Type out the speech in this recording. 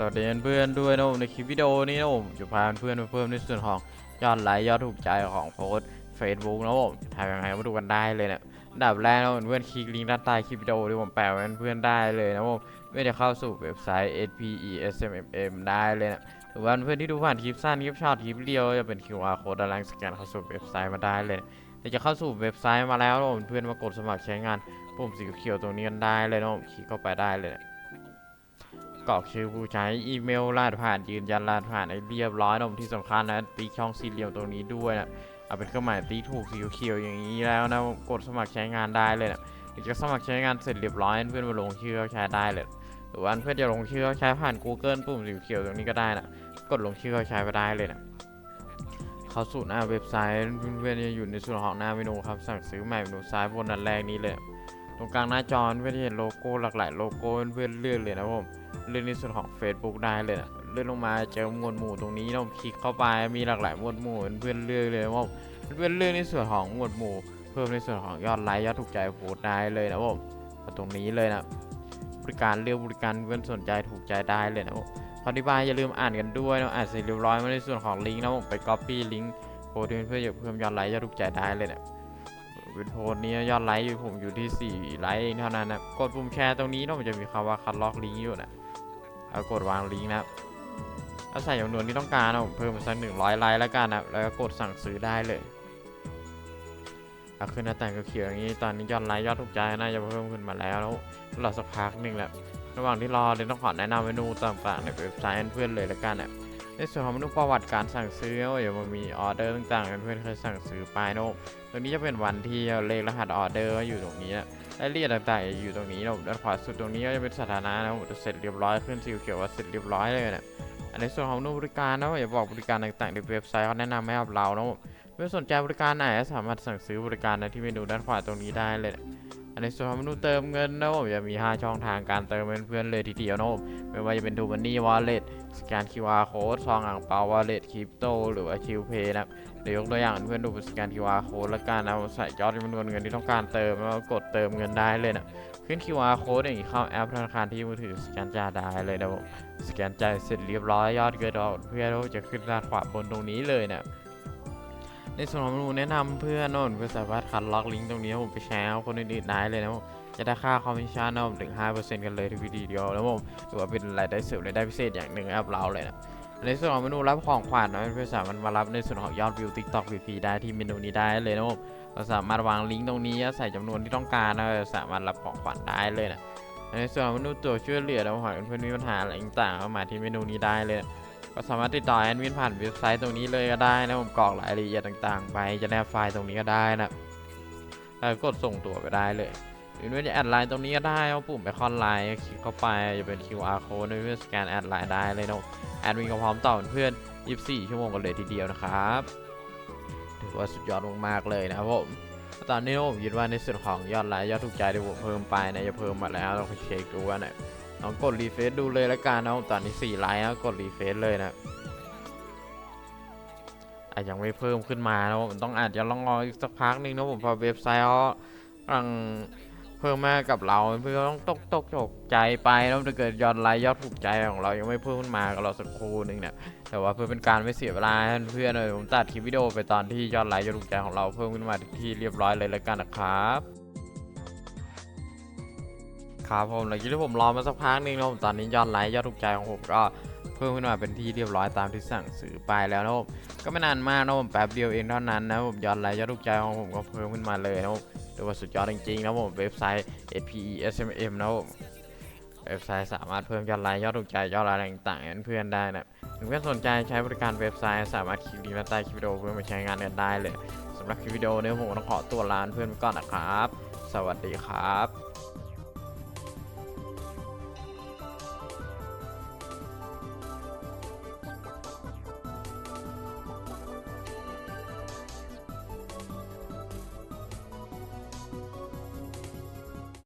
สวัสดีเพื่อนด้วยนะผมในคลิปวิดีโอนี้นะผมจะพาเพื่อนมาเพิ่มในส่วนของยอดไลค์ยอดถูกใจของโพสเฟซบุ๊กนะผมทำยังไงมาดูกันได้เลยเนะอันดับแรกนะเพื่อนคลิกลิงก์ด้านใต้คลิปวิดีโอที่ผมแปะไว้ให้เพื่อนได้เลยนะผมเพื่อจะเข้าสู่เว็บไซต์ spesmm ได้เลยนะหรือว่าเพื่อนที่ดูผ่านคลิปสั้นคลิปช็อตคลิปเดียวจะเป็น QR code ด้านล่างสแกนเข้าสู่เว็บไซต์มาได้เลยแต่จะเข้าสู่เว็บไซต์มาแล้วนะผมเพื่อนมากดสมัครใช้งานปุ่มสีเขียวตรงนี้กันได้เลยนะผมคลิกเข้าไปได้เลยนะ กรอกชื่อผู้ใช้อีเมลรหัสผ่านยืนยันรหัสผ่านให้เรียบร้อยนะผมที่สำคัญนะตีช่องสี่เหลี่ยมตรงนี้ด้วยนะเอาเป็นเครื่องหมายตีถูกสีเขียวอย่างนี้แล้วนะกดสมัครใช้งานได้เลยนะหรือจะสมัครใช้งานเสร็จเรียบร้อยเพื่อนมาลงชื่อเข้าใช้ได้เลย หรือว่าเพื่อนจะลงชื่อเข้าใช้ผ่าน Google ปุ่มสีเขียวตรงนี้ก็ได้นะกดลงชื่อเข้าใช้ไปได้เลยนะเข้าสู่หน้าเว็บไซต์เพื่อนๆจะอยู่ในส่วนของหน้าเมนูครับสั่งซื้อใหม่เมนูซ้ายบนด้นแรกนี้เลย ตรงกลางหน้าจอเพื่อนจะเห็นโลโก้หลากหลายโลโก้เพื่อนเลือกเลยนะผม เลื่อนในส่วนของ Facebook ได้เลยนะเลื่อนลงมาเจอหมวดหมู่ตรงนี้เราคลิกเข้าไปมีหลากหลายหมวดหมู่เพื่อนเลือกเลยว่าเพื่อนเลือกในส่วนของหมวดหมู่ เพิ่มในส่วนของยอดไลค์ยอดถูกใจโพสต์ได้เลยนะผมตรงนี้เลยนะบริการเลือกบริการเพื่อนสนใจถูกใจได้เลยนะผมขออธิบายอย่าลืมอ่านกันด้วยนะอ่านเสร็จเรียบร้อยมาในส่วนของลิงก์นะผมไป copy ลิงก์โพสต์เพื่อนๆอย่าเพิ่มยอดไลค์ยอดถูกใจได้เลยนะ เป็นโพสนี้ยอดไลค์อยู่ผมอยู่ที่ 4 ไลค์เองเท่านั้นนะกดปุ่มแชร์ตรงนี้นะมันจะมีคำว่าคัดลอกลิงก์อยู่นะเอากดวางลิงก์นะครับเอาใส่จำนวนที่ต้องการนะผมเพิ่มมาสักหนึ่งร้อยไลค์แล้วกันนะแล้วก็กดสั่งซื้อได้เลยเอาขึ้นหน้าแต่างเขียวอย่างนี้ตอนนี้ยอดไลค์ยอดถูกใจน่าจะเพิ่มขึ้นมาแล้วแล้วรอสักพักหนึ่งแหละระหว่างที่รอเลยต้องขอแนะนำเมนูต่างๆในเว็บไซต์ให้เพื่อนเลยแล้วกันนะ ในส่วนของเมนูประวัติการสั่งซื้อเดี๋ยวมันมีออเดอร์ต่างๆเพื่อนเคยสั่งซื้อไปนะผมตรงนี้จะเป็นวันที่เลขรหัสออเดอร์อยู่ตรงนี้นะรายละเอียดต่างๆอยู่ตรงนี้นะผมด้านขวาสุดตรงนี้ก็จะเป็นสถานะนะจะเสร็จเรียบร้อยขึ้นสีเขียวว่าเสร็จเรียบร้อยเลยนะอันในส่วนของนูบริการนะอย่าบอกบริการต่างๆในเว็บไซต์เขาแนะนำให้กับเรานะผมเมื่อสนใจบริการไหนก็สามารถสั่งซื้อบริการในที่เมนูด้านขวาตรงนี้ได้เลย ในส่วนของเมนูเติมเงินนะผมจะมี 5 ช่องทางการเติมเงินเพื่อนเลยทีเดียวนะผมไม่ว่าจะเป็นทูมันนี่วอลเล็ตสแกน QR code ซองอ่างเปาวอลเล็ตคริปโตหรือว่าคิวเพย์นะเดี๋ยวยกตัวอย่างเพื่อนดูสแกน QR code แล้วกันนะใส่ยอดจำนวนเงินที่ต้องการเติมแล้วกดเติมเงินได้เลยนะขึ้น QR code อย่างนี้เข้าแอปธนาคารที่มือถือสแกนจ่ายได้เลยนะผมสแกนจ่ายเสร็จเรียบร้อยยอดเกินออกเพื่อนจะขึ้นด้านขวาบนตรงนี้เลยนะ ในส่วนของเมนูแนะนำเพื่อนนเพื่อสามารถคัดล็อกลิงก์ตรงนี้ผมไปแชร์คนอื่นๆได้เลยนะผมจะได้ค่าคอมมิชชั่นนะผมถึง 5%กันเลยทุกวิดีโอแล้วผมถือว่าเป็นรายได้เสริมรายได้พิเศษอย่างหนึ่งแอปเราเลยนะในส่วนของเมนูรับของขวัญนะเพื่อนสามารถมารับในส่วนของยอดวิว TikTok ฟรีได้ที่เมนูนี้ได้เลยนะผมเราสามารถวางลิงก์ตรงนี้ใส่จำนวนที่ต้องการนะสามารถรับของขวัญได้เลยนะในส่วนของเมนูตัวช่วยเหลือนะหากเพื่อนมีปัญหาอะไรต่างๆเข้ามาที่เมนูนี้ได้เลย ก็สามารถติดต่อแอดมินผ่านเว็บไซต์ตรงนี้เลยก็ได้นะผมกรอกรายละเอียดต่างๆ ไปจะแนบไฟล์ตรงนี้ก็ได้นะแล้วกดส่งตัวไปได้เลยหรือว่าจะแอดไลน์ตรงนี้ก็ได้เอาปุ่มไปคอนไลน์คลิกเข้าไปจะเป็น QR code เพื่อสแกนแอดไลน์ได้เลยนะแอดมินก็พร้อมตอบเพื่อน 24 ชั่วโมงกันเลยทีเดียวนะครับถือว่าสุดยอดมากๆเลยนะครับผมตอนนี้ผมคิดว่าในส่วนของยอดไลค์ยอดถูกใจที่ผมเพิ่มไปนะจะเพิ่มมาแล้วเราไปเช็คดูว่าเนี่ย ลองกดรีเฟซดูเลยละกันนะตอนนี้4ไลค์แล้วกดรีเฟซเลยนะอาจยังไม่เพิ่มขึ้นมานะผมต้องอาจจะลองรออีกสักพักนึงนะผมพอเว็บไซต์เขากำลังเพิ่มมากับเราเพื่อต้องตกตกตกใจไปแล้วถ้าเกิดยอดไลค์ยอดถูกใจของเรายังไม่เพิ่มขึ้นมากับเราสักครู่นึงเนี่ยแต่ว่าเพื่อเป็นการไม่เสียเวลาให้เพื่อนเลยผมตัดคลิปวิดีโอไปตอนที่ยอดไลค์ยอดถูกใจของเราเพิ่มขึ้นมาที่เรียบร้อยเลยแล้วกันนะครับ ครับผมหลังจากที่ผมรอมาสักพักหนึงนะผมตอนนี้ยอดไลค์ยอดถูกใจของผมก็เพิ่มขึ้นมาเป็นที่เรียบร้อยตามที่สั่งซื้อไปแล้วนะผมก็ไม่นานมากนะผมแป๊บเดียวเองเท่านั้นนะผมยอดไลค์ยอดถูกใจของผมก็เพิ่มขึ้นมาเลยนะผมถือว่าสุดยอดจริงๆนะผมเว็บไซต์ SPESMM นะผมเว็บไซต์สามารถเพิ่มยอดไลค์ยอดถูกใจยอดอะไรต่างๆให้เพื่อนได้นะหรือเพื่อนสนใจใช้บริการเว็บไซต์สามารถคลิกลิงก์ด้าใต้คลิปวิดีโอเพื่อมาใช้งานกันได้เลยสำหรับคลิปวิดีโอนี้ผมต้องขอตัวลาเพื่อนไปก่อนนะครับ สวัสดีครับ